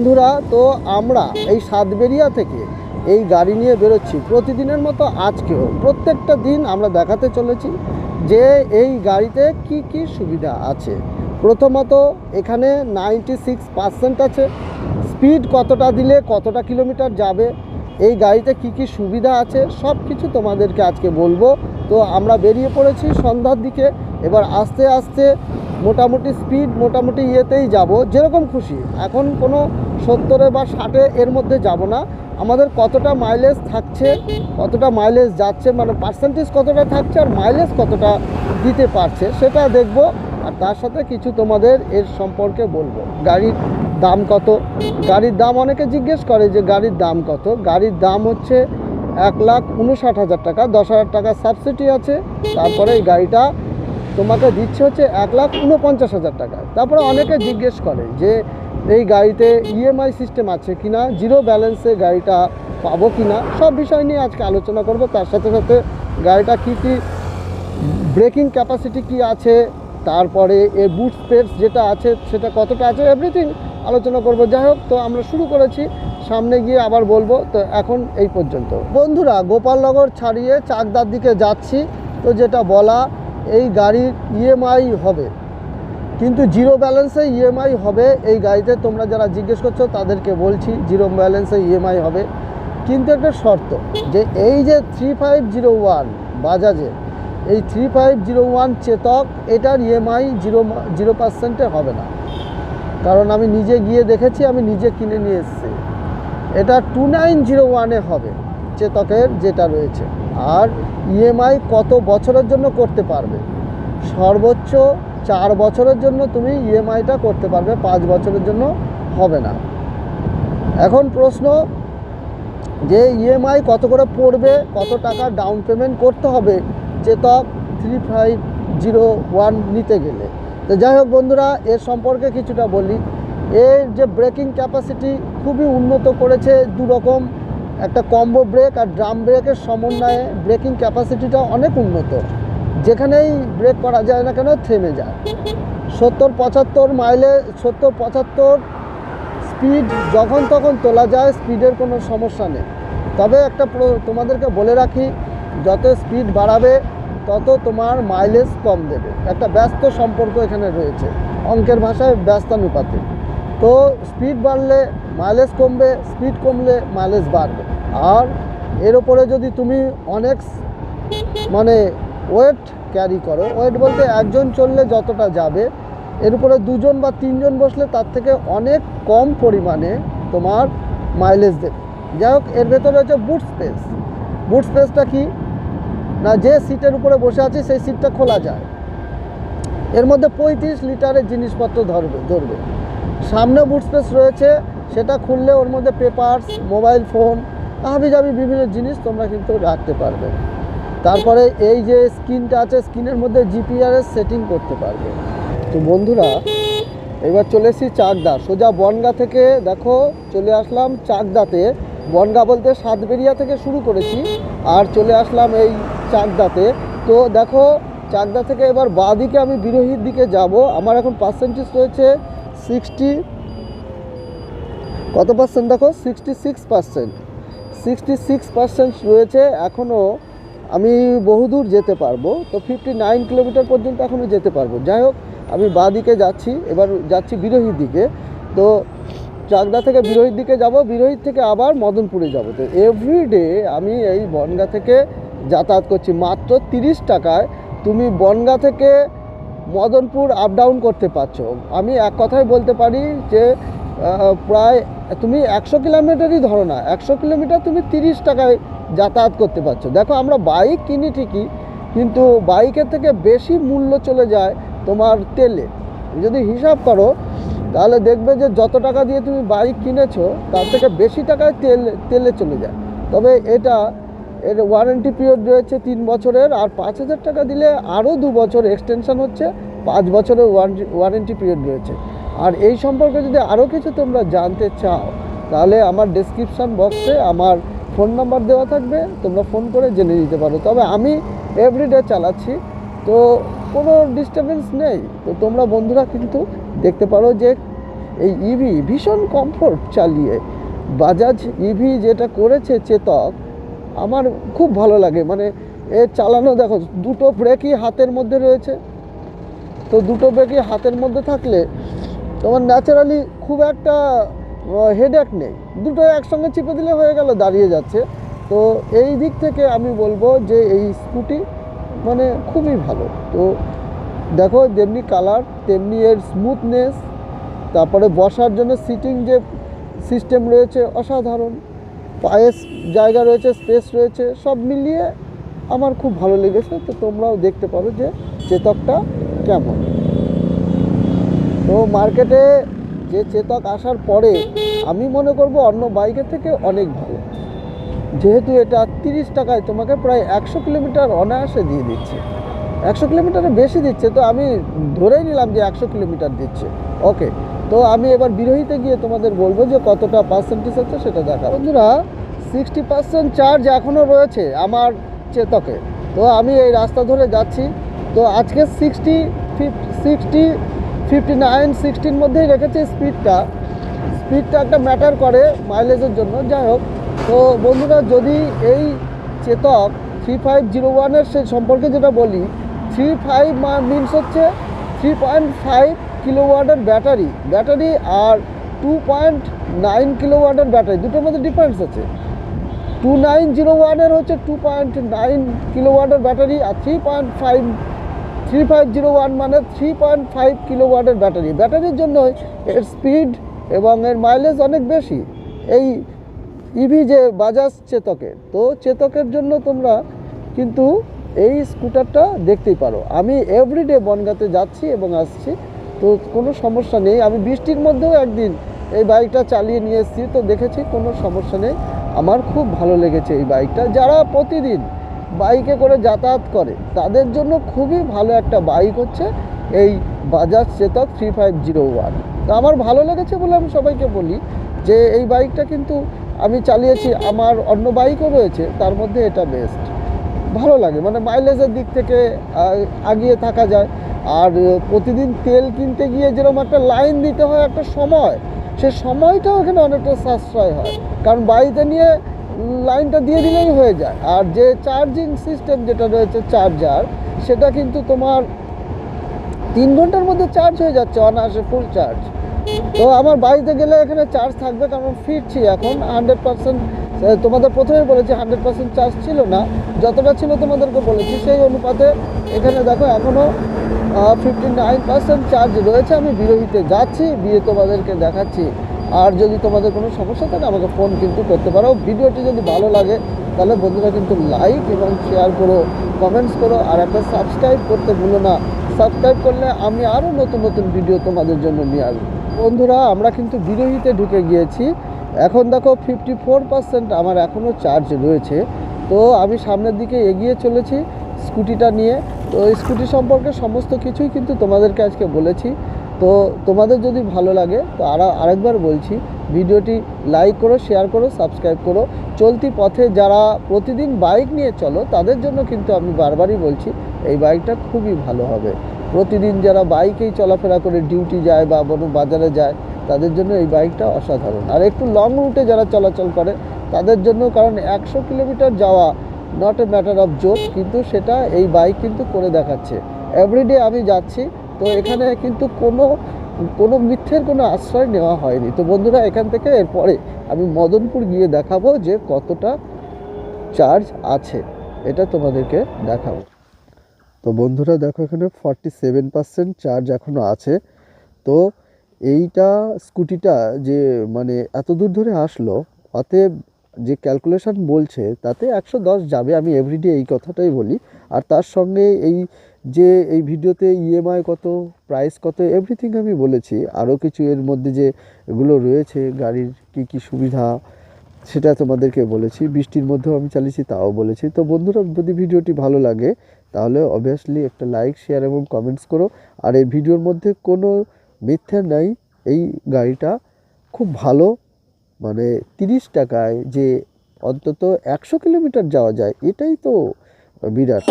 বন্ধুরা, তো আমরা এই সাতবেরিয়া থেকে এই গাড়ি নিয়ে বেরোচ্ছি। প্রতিদিনের মতো আজকেও, প্রত্যেকটা দিন আমরা দেখাতে চলেছি যে এই গাড়িতে কি কি সুবিধা আছে। প্রথমত, এখানে নাইনটি সিক্স পার্সেন্ট আছে। স্পিড কতটা দিলে কতটা কিলোমিটার যাবে, এই গাড়িতে কি কি সুবিধা আছে সব কিছু তোমাদেরকে আজকে বলব। তো আমরা বেরিয়ে পড়েছি সন্ধ্যার দিকে, এবার আস্তে আস্তে মোটামুটি স্পিড মোটামুটি ইয়েতেই যাব, যেরকম খুশি। এখন কোনো সত্তরে বা ষাটে এর মধ্যে যাব না। আমাদের কতটা মাইলেজ থাকছে, কতটা মাইলেজ যাচ্ছে মানে পার্সেন্টেজ কতটা থাকছে আর মাইলেজ কতটা দিতে পারছে সেটা দেখব। আর তার সাথে কিছু তোমাদের এর সম্পর্কে বলব। গাড়ির দাম কত? গাড়ির দাম অনেকে জিজ্ঞেস করে যে গাড়ির দাম কত? গাড়ির দাম হচ্ছে এক লাখ উনষাট হাজার টাকা, দশ হাজার টাকা সাবসিডি আছে। তারপরে এই গাড়িটা তোমাকে দিচ্ছে হচ্ছে এক লাখ উনপঞ্চাশ হাজার টাকা। তারপরে অনেকে জিজ্ঞেস করে যে এই গাড়িতে ইএমআই সিস্টেম আছে কিনা জিরো ব্যালেন্সে গাড়িটা পাবো কিনা, সব বিষয় নিয়ে আজকে আলোচনা করব। তার সাথে সাথে গাড়িটা কী কী ব্রেকিং ক্যাপাসিটি কি আছে, তারপরে এ বুট স্পেস যেটা আছে, সেটা কতটা আছে এভরিথিং আলোচনা করব। যাই হোক, তো আমরা শুরু করেছি, সামনে গিয়ে আবার বলব, তো এখন এই পর্যন্ত। বন্ধুরা, গোপালনগর ছাড়িয়ে চাকদার দিকে যাচ্ছি, তো যেটা বলা, এই গাড়ির ইএমআই হবে। কিন্তু জিরো ব্যালেন্সে ইএমআই হবে এই গাড়িতে তোমরা যারা জিজ্ঞেস করছ, তাদেরকে বলছি জিরো ব্যালেন্সে ইএমআই হবে। কিন্তু একটা শর্ত, যে এই যে থ্রি ফাইভ জিরো ওয়ান বাজাজের এই three five zero one Chetak, এটার ইএমআই জিরো জিরো পার্সেন্টে হবে না। কারণ আমি নিজে গিয়ে দেখেছি, আমি নিজে কিনে নিয়ে এসেছি। এটা টু নাইন জিরো ওয়ানে হবে চেতকের যেটা রয়েছে। আর ইএমআই কত বছরের জন্য করতে পারবে? সর্বোচ্চ চার বছরের জন্য তুমি ইএমআইটা করতে পারবে, পাঁচ বছরের জন্য হবে না। এখন প্রশ্ন, যে ইএমআই কত করে পড়বে, কত টাকা ডাউন পেমেন্ট করতে হবে Chetak three five zero one নিতে গেলে। তো যাই হোক বন্ধুরা, এর সম্পর্কে কিছুটা বলি। এর যে ব্রেকিং ক্যাপাসিটি খুবই উন্নত করেছে দু রকম একটা কম্বো ব্রেক আর ড্রাম ব্রেকের সমন্বয়ে ব্রেকিং ক্যাপাসিটিটা অনেক উন্নত। যেখানেই ব্রেক করা যায় না কেন, থেমে যায়। সত্তর পঁচাত্তর মাইলে সত্তর পঁচাত্তর স্পিড যখন তখন তোলা যায় স্পিডের কোনো সমস্যা নেই। তবে একটা তোমাদেরকে বলে রাখি, যত স্পিড বাড়াবে, তত তোমার মাইলেজ কম দেবে। একটা ব্যস্ত সম্পর্ক এখানে রয়েছে, অঙ্কের ভাষায় ব্যস্তানুপাতে তো স্পিড বাড়লে মাইলেজ কমবে স্পিড কমলে মাইলেজ বাড়বে। আর এর ওপরে যদি তুমি অনেক মানে ওয়েট ক্যারি করো। ওয়েট বলতে একজন চললে যতটা যাবে, এর উপরে দুজন বা তিনজন বসলে তার থেকে অনেক কম পরিমাণে তোমার মাইলেজ দেবে। যাই হোক, এর ভেতরে হচ্ছে বুট স্পেস বুট স্পেসটা কি? না, যে সিটের উপরে বসে আছে, সেই সিটটা খোলা যায়। এর মধ্যে পঁয়ত্রিশ লিটারের জিনিসপত্র ধরবে ধরবে। সামনে বুট স্পেস রয়েছে, সেটা খুললে ওর মধ্যে পেপারস মোবাইল ফোন হাবি যাবি বিভিন্ন জিনিস তোমরা কিন্তু রাখতে পারবে। তারপরে এই যে স্ক্রিনটা আছে, স্ক্রিনের মধ্যে জিপিআরএস সেটিং করতে পারবে। তো বন্ধুরা, এবার চলে এসেছি চাকদা। সোজা বনগা থেকে, দেখো, চলে আসলাম চাকদাতে। বনগা বলতে সাতবেরিয়া থেকে শুরু করেছি, আর চলে আসলাম এই চাকদাতে। তো দেখো, চাকদা থেকে এবার বাঁ দিকে আমি বিরোহীর দিকে যাব। আমার এখন পার্সেন্টেজ রয়েছে সিক্সটি কত পার্সেন্ট দেখো? Sixty six percent sixty six percent রয়েছে এখনও আমি বহুদূর যেতে পারব, তো ফিফটি নাইন কিলোমিটার পর্যন্ত এখনও যেতে পারব। যাই হোক, আমি বাঁ দিকে যাচ্ছি, এবার যাচ্ছি বিরোহীর দিকে। তো চাকদা থেকে বিরোহীর দিকে যাব, বিরোহীর থেকে আবার মদনপুরে যাব। তো এভরিডে আমি এই বনগা থেকে যাতায়াত করছি। মাত্র তিরিশ টাকায় তুমি বনগা থেকে মদনপুর আপ ডাউন করতে পারছ। আমি এক কথায় বলতে পারি যে প্রায়, তুমি একশো কিলোমিটারই ধরো না, একশো কিলোমিটার তুমি তিরিশ টাকায় যাতায়াত করতে পারছ। দেখো, আমরা বাইক কিনি ঠিকই, কিন্তু বাইকের থেকে বেশি মূল্য চলে যায় তোমার তেলে। যদি হিসাব করো, তাহলে দেখবে যে যত টাকা দিয়ে তুমি বাইক কিনেছো, তার থেকে বেশি টাকায় তেল, তেলে চলে যায়। তবে এটা, এর ওয়ারেন্টি পিরিয়ড রয়েছে তিন বছরের, আর পাঁচ হাজার টাকা দিলে আরও দু বছর এক্সটেনশন হচ্ছে, পাঁচ বছরের ওয়ারেন্টি পিরিয়ড রয়েছে। আর এই সম্পর্কে যদি আরও কিছু তোমরা জানতে চাও, তাহলে আমার ডেসক্রিপশান বক্সে আমার ফোন নাম্বার দেওয়া থাকবে, তোমরা ফোন করে জেনে নিতে পারো। তবে আমি এভরিডে চালাচ্ছি, তো কোনো ডিস্টারবেন্স নেই। তো তোমরা বন্ধুরা কিন্তু দেখতে পারো যে এই ইভি ভীষণ কমফোর্ট চালিয়ে বাজাজ ইভি যেটা করেছে চেতক, আমার খুব ভালো লাগে। মানে এ চালানো দেখো, দুটো ব্রেকই হাতের মধ্যে রয়েছে। তো দুটো ব্রেকই হাতের মধ্যে থাকলে তোমার ন্যাচারালি খুব একটা হেডেক নেই। দুটো একসঙ্গে চিপে দিলে হয়ে গেল, দাঁড়িয়ে যাচ্ছে। তো এই দিক থেকে আমি বলব যে এই স্কুটি মানে খুবই ভালো। তো দেখো, যেমনি কালার তেমনি এর স্মুথনেস তারপরে বসার জন্য সিটিং যে সিস্টেম রয়েছে, অসাধারণ। পায়ে জায়গা রয়েছে স্পেস রয়েছে, সব মিলিয়ে আমার খুব ভালো লেগেছে। তো তোমরাও দেখতে পারো যে চেতকটা কেমন। তো মার্কেটে যে চেতক আসার পরে আমি মনে করব অন্য বাইকের থেকে অনেক ভালো। যেহেতু এটা তিরিশ টাকায় তোমাকে প্রায় একশো কিলোমিটার অনায়াসে দিয়ে দিচ্ছে। একশো কিলোমিটারে বেশি দিচ্ছে, তো আমি ধরেই নিলাম যে একশো কিলোমিটার দিচ্ছে। ওকে, তো আমি এবার বিরোহিতে গিয়ে তোমাদের বলব যে কতটা পার্সেন্টেজ আছে সেটা দেখা বন্ধুরা সিক্সটি পার্সেন্ট চার্জ এখনও রয়েছে আমার চেতকে তো আমি এই রাস্তা ধরে যাচ্ছি। তো আজকে সিক্সটি ফিফ সিক্সটি ফিফটি নাইন সিক্সটির মধ্যেই রেখেছে স্পিডটা। স্পিডটা একটা ম্যাটার করে মাইলেজের জন্য, যাই হোক। তো বন্ধুরা, যদি এই চেতক থ্রি ফাইভ জিরো ওয়ানের সে সম্পর্কে যেটা বলি, থ্রি ফাইভ মিনস হচ্ছে থ্রি পয়েন্ট ফাইভ কিলোওয়াটের ব্যাটারি। ব্যাটারি আর টু পয়েন্ট নাইন কিলোওয়াটের ব্যাটারি, দুটোর মধ্যে ডিফারেন্স আছে। টু নাইন জিরো ওয়ানের হচ্ছে টু পয়েন্ট নাইন কিলোওয়াটের ব্যাটারি আর three point five three five zero one মানে থ্রি পয়েন্ট ফাইভ কিলো কিলোওয়াটের ব্যাটারি। ব্যাটারির জন্য এর স্পিড এবং এর মাইলেজ অনেক বেশি। এই ইভি যে বাজাজ চেতকের, তো চেতকের জন্য তোমরা কিন্তু এই স্কুটারটা দেখতেই পারো। আমি এভরিডে বনগাতে যাচ্ছি এবং আসছি, তো কোনো সমস্যা নেই। আমি বৃষ্টির মধ্যেও একদিন এই বাইকটা চালিয়ে নিয়ে এসেছি, তো দেখেছি কোনো সমস্যা নেই। আমার খুব ভালো লেগেছে এই বাইকটা। যারা প্রতিদিন বাইকে করে যাতায়াত করে। তাদের জন্য খুবই ভালো একটা বাইক হচ্ছে এই Bajaj Chetak three five zero one তো আমার ভালো লেগেছে বলে আমি সবাইকে বলি যে এই বাইকটা কিন্তু আমি চালিয়েছি, আমার অন্য বাইকও রয়েছে, তার মধ্যে এটা বেস্ট ভালো লাগে মানে মাইলেজের দিক থেকে আগিয়ে থাকা যায়। আর প্রতিদিন তেল কিনতে গিয়ে যেরকম একটা লাইন দিতে হয় একটা সময়, সে সময়টাও এখানে অনেকটা সাশ্রয় হয়। কারণ বাড়িতে নিয়ে লাইনটা দিয়ে দিলেই হয়ে যায়। আর যে চার্জিং সিস্টেম যেটা রয়েছে চার্জার, সেটা কিন্তু তোমার তিন ঘণ্টার মধ্যে চার্জ হয়ে যাচ্ছে, অনায়াসে ফুল চার্জ তো আমার বাড়িতে গেলে এখানে চার্জ থাকবে, কারণ ফিরছি এখন। হান্ড্রেড পার্সেন্ট তোমাদের প্রথমে বলেছি হান্ড্রেড পার্সেন্ট চার্জ ছিল না। যতটা ছিল তোমাদেরকে বলেছি, সেই অনুপাতে এখানে দেখো এখনও ফিফটি নাইন পার্সেন্ট চার্জ রয়েছে। আমি বিরোহিতে যাচ্ছি, বিয়ে তোমাদেরকে দেখাচ্ছি। আর যদি তোমাদের কোনো সমস্যা থাকে, আমাকে ফোন কিন্তু করতে পারো। ভিডিওটি যদি ভালো লাগে, তাহলে বন্ধুরা কিন্তু লাইক এবং শেয়ার করো কমেন্টস করো, আর একটা সাবস্ক্রাইব করতে ভুলো না। সাবস্ক্রাইব করলে আমি আরও নতুন নতুন ভিডিও তোমাদের জন্য নিয়ে আসব। বন্ধুরা, আমরা কিন্তু বিরোহীতে ঢুকে গিয়েছি। এখন দেখো ফিফটি ফোর পার্সেন্ট আমার এখনও চার্জ রয়েছে। তো আমি সামনের দিকে এগিয়ে চলেছি স্কুটিটা নিয়ে। তো স্কুটি সম্পর্কে সমস্ত কিছুই কিন্তু তোমাদেরকে আজকে বলেছি। তো তোমাদের যদি ভালো লাগে, তো আর, আরেকবার বলছি, ভিডিওটি লাইক করো শেয়ার করো সাবস্ক্রাইব করো। চলতি পথে যারা প্রতিদিন বাইক নিয়ে চলো, তাদের জন্য কিন্তু আমি বারবারই বলছি, এই বাইকটা খুবই ভালো হবে। প্রতিদিন যারা বাইকেই চলাফেরা করে ডিউটি যায় বা কোনো বাজারে যায়, তাদের জন্য এই বাইকটা অসাধারণ। আর একটু লং রুটে যারা চলাচল করে, তাদের জন্য কারণ একশো কিলোমিটার যাওয়া not a matter of joke কিন্তু সেটা এই বাইক কিন্তু করে দেখাচ্ছে। এভরিডে আমি যাচ্ছি তো এখানে কিন্তু কোনো কোনো মিথ্যের কোনো আশ্রয় নেওয়া হয়নি। তো বন্ধুরা, এখান থেকে এরপরে আমি মদনপুর গিয়ে দেখাবো যে কতটা চার্জ আছে। এটা তোমাদেরকে দেখাবো। তো বন্ধুরা, দেখো এখানে ফর্টি সেভেন পার্সেন্ট চার্জ এখনও আছে। তো এইটা স্কুটিটা যে মানে এত দূর ধরে আসলো, অতএব যে ক্যালকুলেশন বলছে, তাতে একশো দশ যাবে। আমি এভরিডে এই কথাটাই বলি। আর তার সঙ্গে এই যে এই ভিডিওতে ইএমআই কত প্রাইস কত এভরিথিং আমি বলেছি। আরও কিছু এর মধ্যে যে এগুলো রয়েছে, গাড়ির কি কি সুবিধা, সেটা তোমাদেরকে বলেছি। বৃষ্টির মধ্যেও আমি চালিয়েছি, তাও বলেছি। তো বন্ধুরা, যদি ভিডিওটি ভালো লাগে, তাহলে অবভিয়াসলি একটা লাইক শেয়ার এবং কমেন্টস করো। আর এই ভিডিওর মধ্যে কোনো মিথ্যা নাই, এই গাড়িটা খুব ভালো মানে তিরিশ টাকায় যে অন্তত একশো কিলোমিটার যাওয়া যায়, এটাই তো বিরাট।